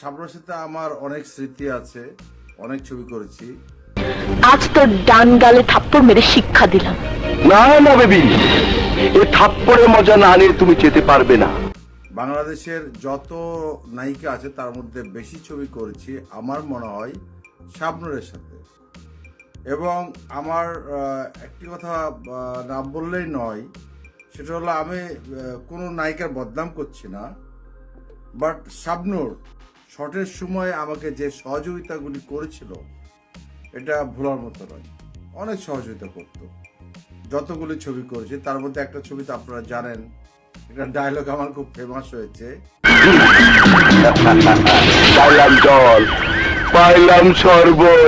সাবরের সাথে আমার অনেক স্মৃতি আছে অনেক ছবি করেছি। আজ তোর ডান গালে থাপ্পড় মেরে শিক্ষা দিলাম। না না বেবি। এ থাপ্পড়ে মজা না নিয়ে তুমি যেতে পারবে না। বাংলাদেশের যত নায়িকা আছে তার মধ্যে বেশি ছবি করেছি। আমার মনে হয় শাবনুরের সাথে। এবং আমার একটি কথা না বললেই নয়, সেটা হলো আমি কোনো নায়িকার বদনাম করছি না বাট শাবনুর শটের সময় আমাকে যে সহযোগিতাগুলি করেছিল, এটা ভোলার মতো নয়। অনেক সহযোগিতা করতো। যতগুলি ছবি করেছি, তার মধ্যে একটা ছবি তো আপনারা জানেন একটা ডায়লগ আমার খুব ফেমাস হয়েছে। পাইলাম সর্বর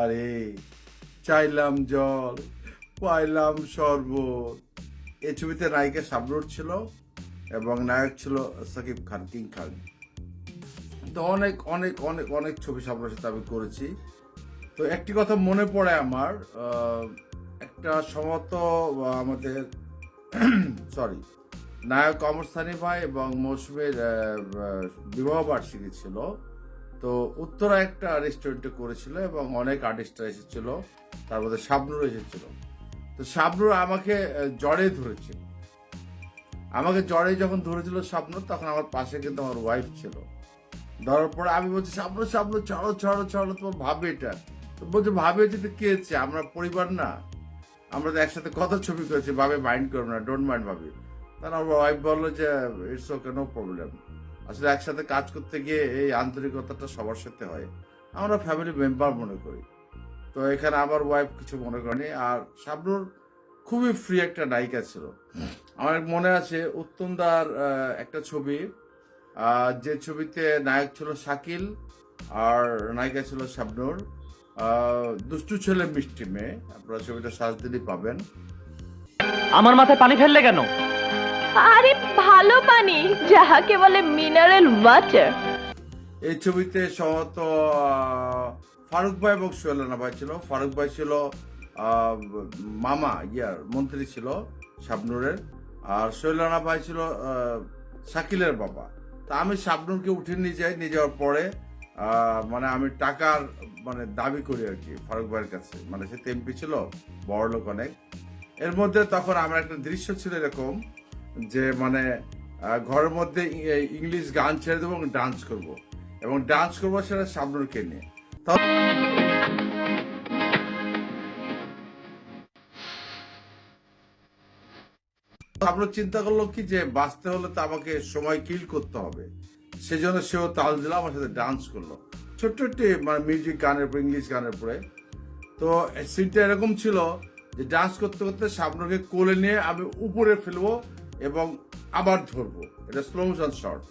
আরে চাইলাম জল পাইলাম শরবত। এই ছবিতে নায়িকা শাবনুর ছিল এবং নায়ক ছিল সাকিব খান কিং খান। তো অনেক অনেক অনেক অনেক ছবি শাবনুরের সাথে আমি করেছি। তো একটি কথা মনে পড়ে আমার একটা আহ, আমাদের সরি নায়ক অমর সানি ভাই এবং মৌসুমের আহ, আহ, বিবাহ বার্ষিকী ছিল। তো উত্তরা একটা রেস্টুরেন্টে করেছিল এবং অনেক আর্টিস্টরা এসেছিল। তার মধ্যে শাবনুর এসেছিল। তো শাবনুর আমাকে জড়ে ধরেছিল। আমাকে জড়ে যখন ধরেছিল শাবনুর তখন আমার পাশে কিন্তু আমার ওয়াইফ ছিল। ধরার পরে আমি বলছি শাবনুর শাবনুর ছাড়ো ছাড়ো ছাড়ো তোমার ভাবে এটা। তো বলছে ভাবে যদি কে হচ্ছে? আমরা পরিবার না। আমরা তো একসাথে কত ছবি করেছি। ভাবে মাইন্ড করব না ডোন্ট মাইন্ড ভাবি। আমার ওয়াইফ বলল যে ইটস ওকে নো প্রবলেম আসলে একসাথে কাজ করতে গিয়ে এই আন্তরিকতাটা সবার সাথে হয়। আমরা ফ্যামিলি মেম্বার মনে করি। তো এখানে আমার ওয়াইফ কিছু মনে করেনি। আর শাবনুর খুবই ফ্রি একটা নায়িকা ছিল। আমার মনে আছে উত্তমদার একটা ছবি। যে ছবিতে নায়ক ছিল শাকিল আর নায়িকা ছিল শাবনুর। দুষ্টু ছেলে, মিষ্টি মেয়ে। আপনারা ছবিটা সাজ দিলেই পাবেন। আমার মাথায় পানি ফেললে কেন? আরে ভালো পানি, যাহাকে বলে মিনারেল ওয়াটার এই ছবিতে সম্ভবত ফারুক ভাই এবং সোহেলানা ভাই ছিল। ফারুক ভাই ছিল মামা, ইয়ার, মন্ত্রী ছিল শাবনুরের। আর সোহেলানা ভাই ছিল শাকিলের বাবা। তা আমি শাবনুরকে উঠে নিয়ে যাই, নিয়ে যাওয়ার পরে মানে আমি টাকার মানে দাবি করি আর কি ফারুক ভাইয়ের কাছে। মানে সে এমপি ছিল বড় লোক অনেক। এর মধ্যে তখন আমার একটা দৃশ্য ছিল এরকম যে মানে ঘরের মধ্যে ইংলিশ গান ছেড়ে দেবো এবং ডান্স করব। এবং ডান্স করব সেটা শাবনুরকে নিয়ে। চিন্তা করল কি যে, বাঁচতে হলে তো আমাকে সময় কিল করতে হবে। সেজন্য সেও তাল দিল, আমার সাথে ডান্স করল। ছোট্ট একটি মানে মিউজিক গানের উপরে, ইংলিশ গানের উপরে। তো সিনটা এরকম ছিল যে ডান্স করতে করতে শাবনুরকে কোলে নিয়ে আমি উপরে ফেলব এবং আবার ধরবো। এটা স্লো মোশন শট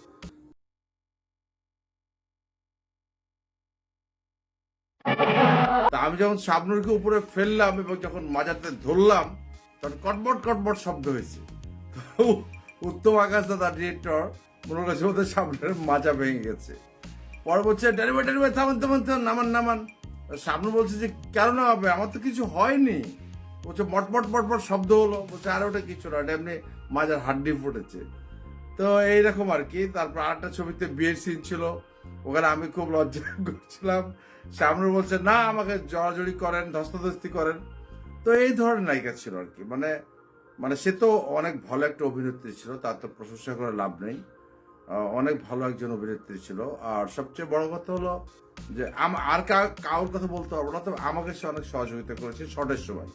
তা আমি যখন শাবনুরকে উপরে ফেললাম এবং যখন মাজাতে ধরলাম, তখন কটবট কটবট শব্দ হয়েছে। উত্তম আকাশ দাদা ডিরেক্টর মনে করছে ওদের সামনের মাজা ভেঙে গেছে। পরে বলছে ডেলিভারি ডেলিভারি থামান থামান থামান, নামান নামান। সামনে বলছে যে, কেন হবে আমার তো কিছু হয়নি। বলছে মটমট মটমট শব্দ হলো। বলছে, আর, ওটা কিছু না এমনি মাজার হাড্ডি ফুটেছে। তো এইরকম আর কি। তারপর আরেকটা ছবিতে বিয়ের সিন ছিল। ওখানে আমি খুব লজ্জা করছিলাম। সামনে বলছে, না, আমাকে জড়াজড়ি করেন, ধস্তাধস্তি করেন। তো এই ধরনের নায়িকা ছিল আর কি। মানে মানে সে তো অনেক ভালো একটা অভিনেত্রী ছিল, তার তো প্রশংসা করে লাভ নেই। অনেক ভালো একজন অভিনেত্রী ছিল। আর সবচেয়ে বড় কথা হলো যে আর কা- কারোর কথা বলতে পারব না, তবে আমাকে সে অনেক সহযোগিতা করেছে শর্টের সময়।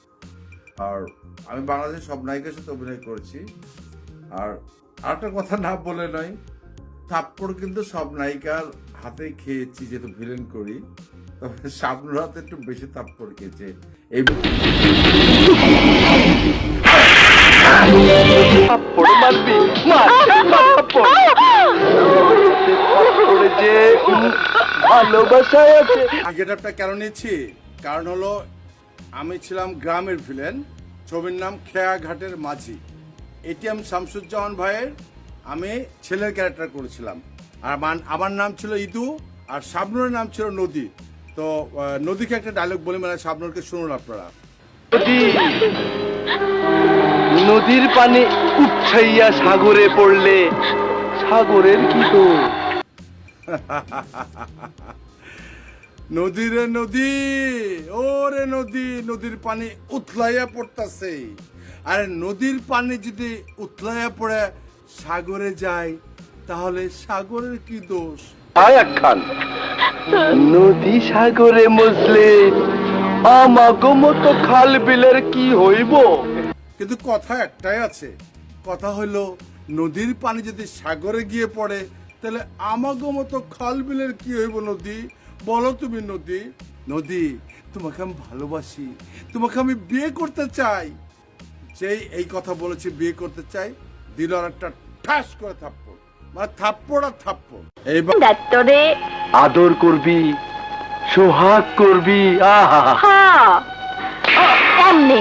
আর আমি বাংলাদেশের সব নায়িকার সাথে অভিনয় করেছি। আর আরেকটা কথা না বলে নয় থাপ্পড় কিন্তু সব নায়িকার হাতে খেয়েছি যেহেতু ভিলেন করি। তবে শাবনুর হাতে একটু বেশি থাপ্পড় খেয়েছে। এই আছে। গেটআপটা কেন নিচ্ছি কারণ হলো আমি ছিলাম গ্রামের ভিলেন। ছবির নাম খেয়াঘাটের মাঝি। এটিএম শামসুজ্জামান ভাইয়ের আমি ছেলের ক্যারেক্টার করেছিলাম। আর আমার নাম ছিল ইদু আর শাবনুরের নাম ছিল নদী। তো নদীকে একটা ডায়লগ বলি মানে শাবনুরকে শুনুন আপনারা। নদীর পানি উপছাইয়া সাগরে পড়লে সাগরের কি দোষ? নদী রে নদী ও রে নদী নদীর পানি উথলাইয়া পড়তাছে। আর নদীর পানি যদি উথলাইয়া পড়ে সাগরে যায় তাহলে সাগরের কি দোষ? খান নদী সাগরে মজলে আমাগো মতো খাল বিলের কি হইব? কিন্তু কথা একটাই আছে কথা হলো নদীর পানি যদি সাগরে গিয়ে পড়ে তাহলে আমাগো মতো খাল বিলের কি হইব নদী? বলো তুমি নদী। নদী তোমাকে আমি ভালোবাসি। তোমাকে আমি বিয়ে করতে চাই। সেই এই কথা বলেছে বিয়ে করতে চাই দিল আর একটা ঠাস করে থাপ্পড়। মানে থাপ্পড় আর থাপ্পড়। এইবার দত্তরে আদর করবি সোহাগ করবি আহা। এমনি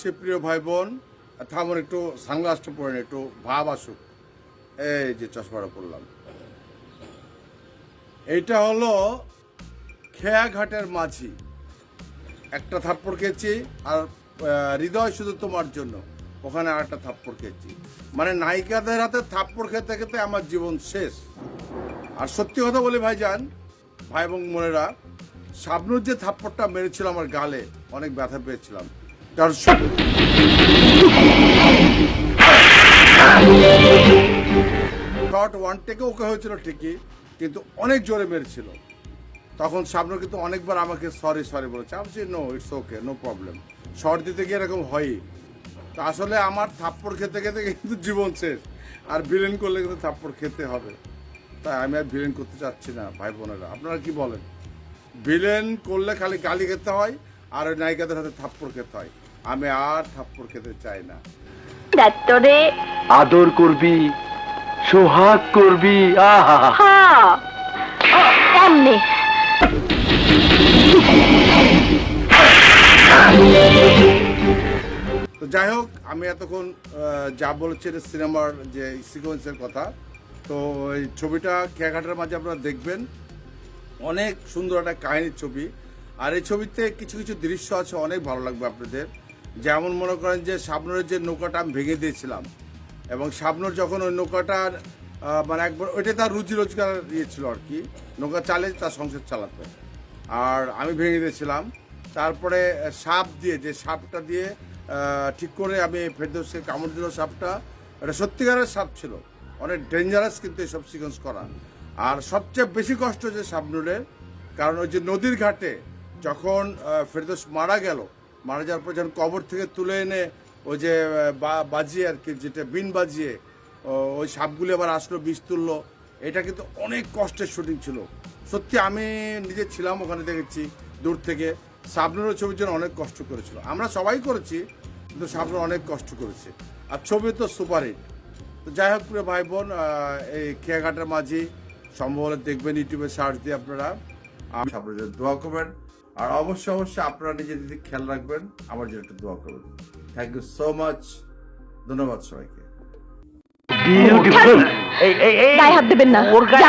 সে প্রিয় ভাই বোন থামুন একটু সানগ্লাসটা পরে নিন, একটু ভাব আসুক। এই যে চশমাটা পরলাম। এইটা হলো খেয়াঘাটের মাঝি। একটা থাপ্পড় খেয়েছি আর হৃদয় শুধু তোমার জন্য। ওখানে আর একটা থাপ্পড় খেয়েছি। মানে নায়িকাদের হাতে থাপ্পড় খেতে খেতে আমার জীবন শেষ। আর সত্যি কথা বলি ভাইজান, ভাই এবং বোনেরা, শাবনুর যে থাপ্পড়টা মেরেছিল আমার গালে, অনেক ব্যথা পেয়েছিলাম। শর্ট ওয়ান টেকে ওকে হয়েছিল ঠিকই। কিন্তু অনেক জোরে মেরেছিল। তখন শাবনুর কিন্তু অনেকবার আমাকে সরি সরি বলেছে। আমি no it's okay no problem short দিতে গিয়ে এরকম হয়ই। তো আসলে আমার থাপ্পড় খেতে খেতে কিন্তু জীবন শেষ। আর ভিলেন করলে কিন্তু থাপ্পড় খেতে হবে। তাই আমি আর ভিলেন করতে চাচ্ছি না ভাই বোনেরা। আপনারা কি বলেন? ভিলেন করলে খালি গালি খেতে হয় আর ওই নায়িকাদের হাতে থাপ্পড় খেতে হয়। আমি আর থাপ্পড় খেতে চাই না। আদর করবি সোহাগ করবি আহা। হা ও, এমনি। তো যাই হোক আমি এতক্ষণ যা বলেছি এটা সিনেমার যে সিকোয়েন্সের কথা তো এই ছবিটা খেয়াঘাটের মাঝে আপনারা দেখবেন। অনেক সুন্দর একটা কাহিনীর ছবি। আর এই ছবিতে কিছু কিছু দৃশ্য আছে অনেক ভালো লাগবে আপনাদের। যেমন মনে করেন যে শাবনুরের যে নৌকাটা আমি ভেঙে দিয়েছিলাম এবং শাবনুর যখন ওই নৌকাটার মানে একবার ওইটা তার রুজি রোজগার দিয়েছিল আর কি, নৌকা চালে তার সংসার চালাতে। আর আমি ভেঙে দিয়েছিলাম। তারপরে সাপ দিয়ে, যে সাপটা দিয়ে ঠিক করে আমি ফেরদৌসকে কামড় দিল সাপটা, এটা সত্যিকারের সাপ ছিল। অনেক ডেঞ্জারাস কিন্তু এসব সিকোয়েন্স করা। আর সবচেয়ে বেশি কষ্ট যে শাবনুরের, কারণ ওই যে নদীর ঘাটে যখন ফেরদৌস মারা গেল, মারা যাওয়ার পর যখন কবর থেকে তুলে এনে ওই যে বাজিয়ে আর কি, যেটা বিন বাজিয়ে ওই সাপগুলি আবার আসলো, বিষ তুললো। এটা কিন্তু অনেক কষ্টের শুটিং ছিল। সত্যি আমি নিজে ছিলাম ওখানে দেখেছি, দূর থেকে। শাবনুরের ছবির জন্য অনেক কষ্ট করেছিল। আমরা সবাই করেছি, কিন্তু শাবনুর অনেক কষ্ট করেছে। আর ছবি তো সুপারহিট তো যাই হোক প্রিয় ভাই বোন এই খেয়াঘাটের মাঝি, সম্ভব হলে দেখবেন ইউটিউবে সার্চ দিয়ে আপনারা। আমি আপনাদের দোয়া করবেন। আর অবশ্যই অবশ্যই আপনারা নিজের দিকে খেয়াল রাখবেন। আমার জন্য একটু দোয়া করবেন। থ্যাংক ইউ সো মাচ ধন্যবাদ সবাইকে। বিউটিফুল এই এই এই। গায়ে হাত দেবেন না। যা